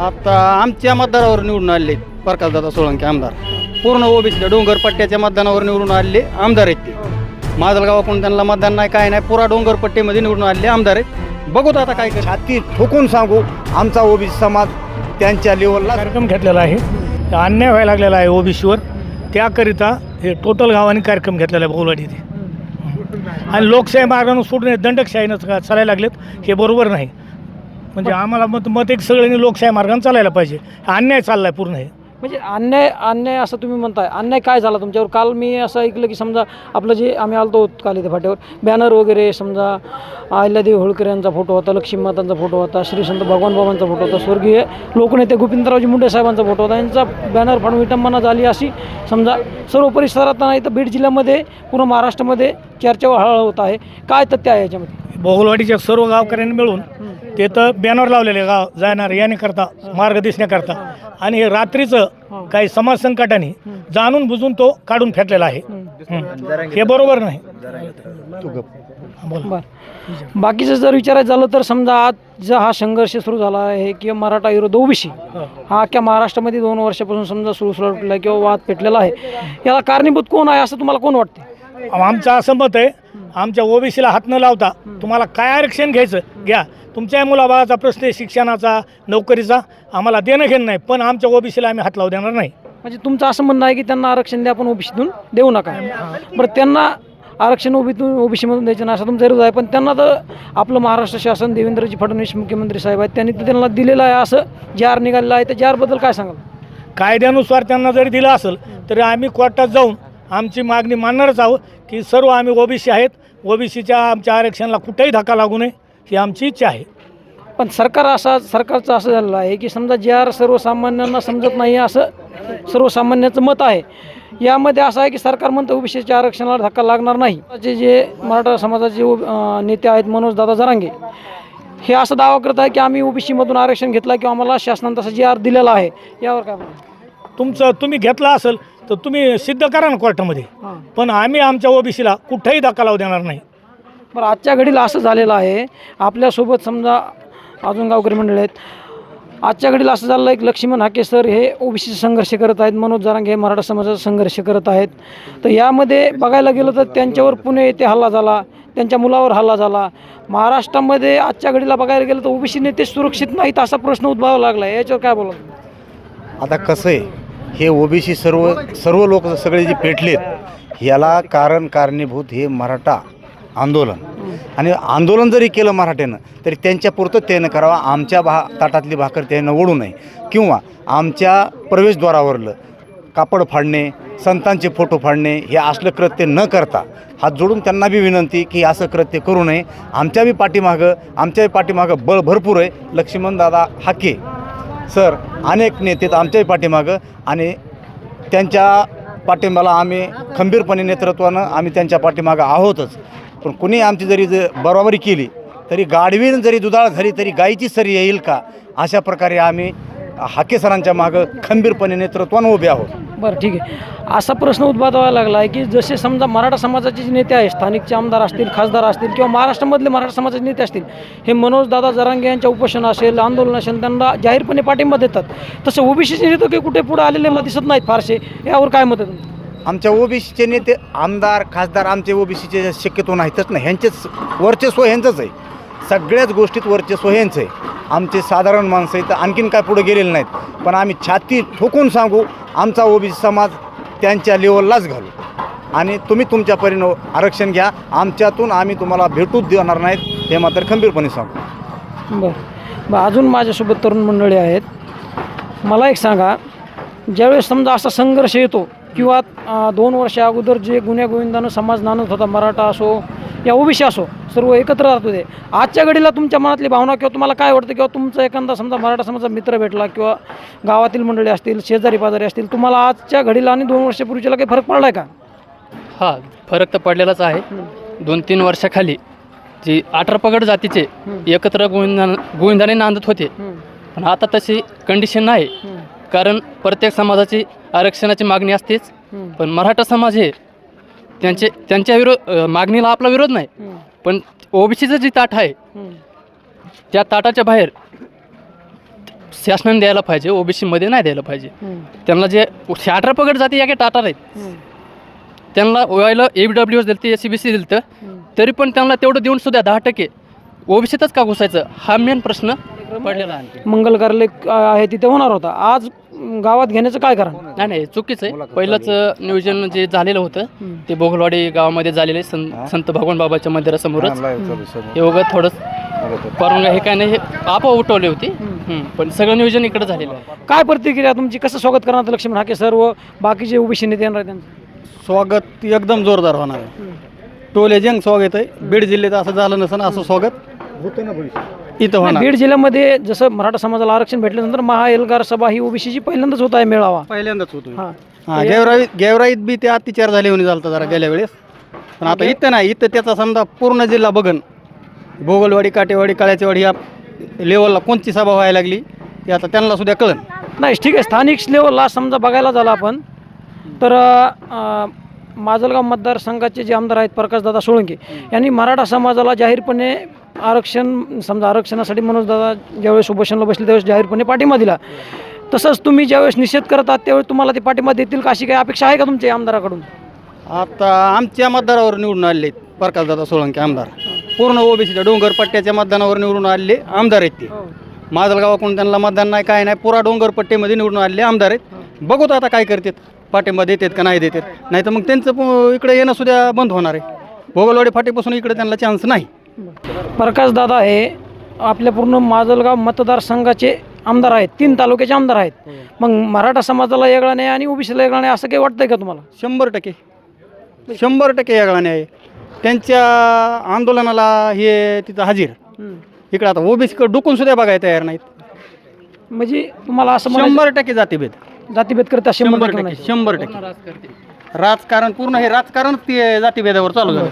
आता आमच्या मतदारावर निवडून आले प्रकाशदादा सोळंके आमदार. पूर्ण ओबीसीच्या डोंगर पट्ट्याच्या मतदानावर निवडून आलेले आमदार आहेत ते. माजलगावाकडून त्यांना मतदान नाही काय नाही पुरा डोंगर पट्टीमध्ये निवडून आलेले आमदार आहेत. बघूत आता काय कर छाती ठोकून सांगू आमचा ओबीसी समाज त्यांच्या लेवलला कार्यक्रम घेतलेला आहे. अन्याय व्हायला लागलेला आहे ओबीसीवर. त्याकरिता हे टोटल गावाने कार्यक्रम घेतलेला आहे बहुलवाडी इथे आणि लोकशाही मार्गाने सोडून दंडकशाहीनं चालायला लागलेत हे बरोबर नाही. म्हणजे आम्हाला मत मत एक सगळ्यांनी लोकशाही मार्गाने चालायला पाहिजे. अन्याय चाललाय पूर्ण हे. म्हणजे अन्याय अन्याय असं तुम्ही म्हणताय. अन्याय काय झाला तुमच्यावर? काल मी असं ऐकलं की समजा आपलं जे आम्ही आलतो काल इथे फाट्यावर बॅनर वगैरे समजा अहिल्यादेवी होळकर यांचा फोटो होता लक्ष्मी मातांचा फोटो होता श्री संत भगवान बाबांचा फोटो होता स्वर्गीय लोकनेते गोविंदरावजी मुंडे साहेबांचा फोटो होता. यांचा बॅनर फाडून विटंबना झाली अशी समजा सर्व परिसरात नाही तर बीड जिल्ह्यामध्ये पूर्ण महाराष्ट्रामध्ये चर्चा हळहळ होत आहे. काय तथ्य आहे याच्यामध्ये? बहुलवाडीच्या सर्व गावकऱ्यांनी मिळून ते तर बॅनर लावलेले गाव जाणार याने करता मार्ग दिसण्याकरता. आणि हे रात्रीचं काही समाज संकटाने जाणून बुजून तो काढून फेकलेला आहे. हं. हे बरोबर नाही. बोला. बरं. बाकीचं जर विचारायचं झालं तर समजा आज जो हा संघर्ष सुरू झाला आहे किंवा मराठा विरोध ओबीसी हा अख्ख्या महाराष्ट्रामध्ये दोन वर्षापासून समजा सुरू सुरू किंवा वाद पेटलेला आहे याला कारणीभूत कोण आहे असं तुम्हाला कोण वाटते आमचं असं मत आहे आमच्या ओबीसीला हात न लावता तुम्हाला काय आरक्षण घ्यायचं? घ्या. तुमच्या मुलाबाळाचा प्रश्न आहे शिक्षणाचा नोकरीचा आम्हाला देणं घेणं नाही पण आमच्या ओबीसीला आम्ही हात लावू देणार नाही. म्हणजे तुमचं असं म्हणणं आहे की त्यांना आरक्षण द्या आपण ओबीसीतून देऊ नका. बरं त्यांना आरक्षण ओबीतून ओबीसीमधून द्यायचं नाही असं तुमचा विरोध आहे पण त्यांना तर आपलं महाराष्ट्र शासन देवेंद्रजी फडणवीस मुख्यमंत्री साहेब आहेत त्यांनी तर त्यांना दिलेलं आहे असं जे आर निघालेलं आहे त्या जे आरबद्दल काय सांगाल? कायद्यानुसार त्यांना जरी दिलं असेल तरी आम्ही कोर्टात जाऊन आमची मागणी मानणारच आहोत की सर्व आम्ही ओबीसी आहेत. ओबीसीच्या आमच्या आरक्षणाला कुठेही धक्का लागू नये ही आमची इच्छा आहे. पण सरकार असा सरकारचं असं झालेलं आहे की समजा जे आर सर्वसामान्यांना समजत नाही असं सर्वसामान्याचं मत आहे. यामध्ये असं आहे की सरकार म्हणतं ओबीसीच्या आरक्षणाला धक्का लागणार नाही. जे जे मराठा समाजाचे नेते आहेत मनोज दादा जरांगे हे असं दावा करत आहे की आम्ही ओबीसीमधून आरक्षण घेतलं किंवा आम्हाला शासनानं तसं जे आर दिलेला आहे यावर काय? तुमचं तुम्ही घेतला असेल तर तुम्ही सिद्ध करा ना कोर्टामध्ये. हां. पण आम्ही आमच्या ओबीसीला कुठेही धक्का लावू देणार नाही. बरं आजच्या घडीला असं झालेलं आहे आपल्यासोबत समजा अजून गावकरी मंडळी आहेत. आजच्या घडीला असं झालं आहे की लक्ष्मण हाके सर हे ओबीसी संघर्ष करत आहेत मनोज जरांगे हे मराठा समाजाचा संघर्ष करत आहेत. तर यामध्ये बघायला गेलं तर त्यांच्यावर पुणे येथे हल्ला झाला त्यांच्या मुलावर हल्ला झाला. महाराष्ट्रामध्ये आजच्या घडीला बघायला गेलं तर ओबीसी नेते सुरक्षित नाहीत असा प्रश्न उद्भवावा लागला आहे. याच्यावर काय बोला आता कसं आहे हे ओबीसी सर्व सर्व लोक सगळे जे पेटलेत याला कारण कारणीभूत हे मराठा आंदोलन. आणि आंदोलन जरी केलं मराठ्यानं तरी त्यांच्यापुरतं त्यानं करावा. आमच्या भा ताटातली भाकर त्यानं ओढू नये. किंवा आमच्या प्रवेशद्वारावरलं कापड फाडणे संतांचे फोटो फाडणे हे असलं कृत्य न करता हात जोडून त्यांना बी विनंती की असं कृत्य करू नये. आमच्या बी पाठीमागं आमच्या बी पाठीमागं बळ भरपूर आहे. लक्ष्मणदादा हाके. सर अनेक नेते आमच्याही पाठीमागं आणि त्यांच्या पाठिंब्याला आम्ही खंबीरपणे नेतृत्वानं आम्ही त्यांच्या पाठीमागं आहोतच. पण कुणी आमची जरी ज बरोबरी केली तरी गाढवीनं जरी दुधाळ झाली तरी गायीची सरी येईल का? अशा प्रकारे आम्ही हाके सरांच्या मागं खंबीरपणे नेतृत्वानं उभे आहोत. बरं ठीक आहे. असा प्रश्न उद्भवायला लागला आहे की जसे समजा मराठा समाजाचे जे नेते आहेत स्थानिकचे आमदार असतील खासदार असतील किंवा महाराष्ट्रामधले मराठा समाजाचे नेते असतील हे मनोज दादा जरांगे यांच्या उपोषण असेल आंदोलन असेल त्यांना जाहीरपणे पाठिंबा देतात. तसं ओबीसीचे नेते काही कुठे पुढे आलेले मला दिसत नाहीत फारसे. यावर काय मत आहे तुमचं? आमच्या ओबीसीचे नेते आमदार खासदार आमचे ओबीसीचे शक्यतो नाहीतच ना. ह्यांचेच वर्चस्व ह्यांचंच आहे. सगळ्याच गोष्टीत वर्चस्व ह्यांचं आहे. आमचे साधारण माणसं आहे आणखीन काय पुढे गेलेले नाहीत. पण आम्ही छाती ठोकून सांगू आमचा ओबीसी समाज त्यांच्या लेवललाच घालू. आणि तुम्ही तुमच्या परीनं आरक्षण घ्या. आमच्यातून आम्ही तुम्हाला भेटूच देणार नाहीत हे मात्र खंबीरपणे सांगू. बरं. बरं अजून माझ्यासोबत तरुण मंडळी आहेत. मला एक सांगा ज्यावेळेस समजा असा संघर्ष येतो किंवा दोन वर्षा अगोदर जे गुन्हेगोविंदानं समाज नाणत होता मराठा असो या ओबीसी असो सर्व एकत्र राहत होते आजच्या घडीला तुमच्या मनातली भावना किंवा तुम्हाला काय वाटतं किंवा तुमचा एखादा समजा मराठा समाजाचा मित्र भेटला किंवा गावातील मंडळी असतील शेजारी पाजारी असतील तुम्हाला आजच्या घडीला आणि दोन वर्षापूर्वीच्याला काही फरक पडला आहे का? हा फरक तर पडलेलाच आहे. दोन तीन वर्षाखाली जी अठरा पगड जातीचे एकत्र गोविंदा गोविंदाने नांदत होते. पण आता तशी कंडिशन नाही. कारण प्रत्येक समाजाची आरक्षणाची मागणी असतेच. पण मराठा समाज हे त्यांचे त्यांच्या विरोध मागणीला आपला विरोध नाही. पण ओबीसीचं जी ताट आहे त्या ताटाच्या बाहेर शासनाने द्यायला पाहिजे ओबीसीमध्ये नाही द्यायला पाहिजे. त्यांना जे अठरा पगड जाती या काही टाटार आहेत. त्यांना व्हायला ए बी डब्ल्यू एस दिलं एस सी बी सी दिलं तरी पण त्यांना तेवढं देऊन सुद्धा दहा टक्के ओबीसीतच का घुसायचं हा मेन प्रश्न पडलेला आहे. मंगल कार्यालय आहे तिथे होणार होता. आज गावात घेण्याचं काय कारण? नाही नाही चुकीचं आहे. पहिलंच नियोजन जे झालेलं होतं ते बोगलवाडी गावामध्ये झालेलं आहे. संत संत भगवान बाबाच्या मंदिरासमोरच. हे वगैरे थोडंच परवानगी हे काय नाही हे आपोआप उठवली होती. हम्म. पण सगळं नियोजन इकडे झालेलं आहे. काय प्रतिक्रिया तुमची? कसं स्वागत करणार आता लक्ष्मण? हाके सर्व बाकीचे ओबीसी नेते येणार आहेत त्यांचं? स्वागत एकदम जोरदार होणार आहे. टोले जंग स्वागत आहे. बीड जिल्ह्यात असं झालं नसं असं स्वागत. इथं होणार. बीड जिल्ह्यामध्ये जसं मराठा समाजाला आरक्षण भेटल्यानंतर महाएल्गार सभा ही ओबीसीची पहिल्यांदाच होत आहे मेळावा. पहिल्यांदाच होतो हां. हा गेवराईत गेवराईत बी ते अत्याचार झाले होणे झालं जरा गेल्या वेळेस. पण आता इथं नाही इथं त्याचा समजा पूर्ण जिल्हा बघन. भोगलवाडी काटेवाडी काळ्याचेवाडी या लेवलला कोणती सभा व्हायला लागली ते आता त्यांना सुद्धा कळन. नाही ठीक आहे स्थानिक लेवलला समजा बघायला झालं आपण तर अ, माजलगाव मतदारसंघाचे जे आमदार आहेत प्रकाशदादा सोळंके यांनी मराठा समाजाला जाहीरपणे आरक्षण समजा आरक्षणासाठी मनोजदादा ज्यावेळेस उपोषणाला बसले त्यावेळेस जाहीरपणे पाठिंबा दिला. तसंच तुम्ही ज्यावेळेस निषेध करतात त्यावेळेस तुम्हाला ते पाठिंबा देतील का? अशी काही अपेक्षा आहे का तुमच्या आमदाराकडून? आता आमच्या मतदारावर निवडून आहेत प्रकाशदादा सोळंके आमदार. पूर्ण ओबीसीच्या डोंगर पट्ट्याच्या मतदानावर निवडून आलेले आमदार आहेत ते. माजलगावाकडून त्यांना मतदान नाही काय नाही पुरा डोंगर पट्टीमध्ये निवडून आलेले आमदार आहेत. बघू आता काय करतात. पाठिंबा देतात का नाही देतात. नाही तर मग त्यांचं इकडे येणं सुद्धा बंद होणार आहे. भोगलवाडी फाटीपासून इकडे त्यांना चान्स नाही. प्रकाशदादा हे आपल्या पूर्ण माजलगाव मतदारसंघाचे आमदार आहेत. तीन तालुक्याचे आमदार आहेत. मग मराठा समाजाला वेगळा नाही आणि ओबीसीला वेगळा नाही असं काही वाटतंय का तुम्हाला? शंभर टक्के. शंभर टक्के गाणे आहे त्यांच्या आंदोलनाला हे तिथं हजीर. इकडे आता ओबीसीकडे डुकून सुद्धा बघायला तयार नाहीत. म्हणजे तुम्हाला असं म्हणायचं- शंभर टक्के जातीभेद. जातीभेद करता शंभर टक्के शंभर टक्के. राजकारण पूर्ण हे राजकारण ते जातीभेदावर चालू झालं.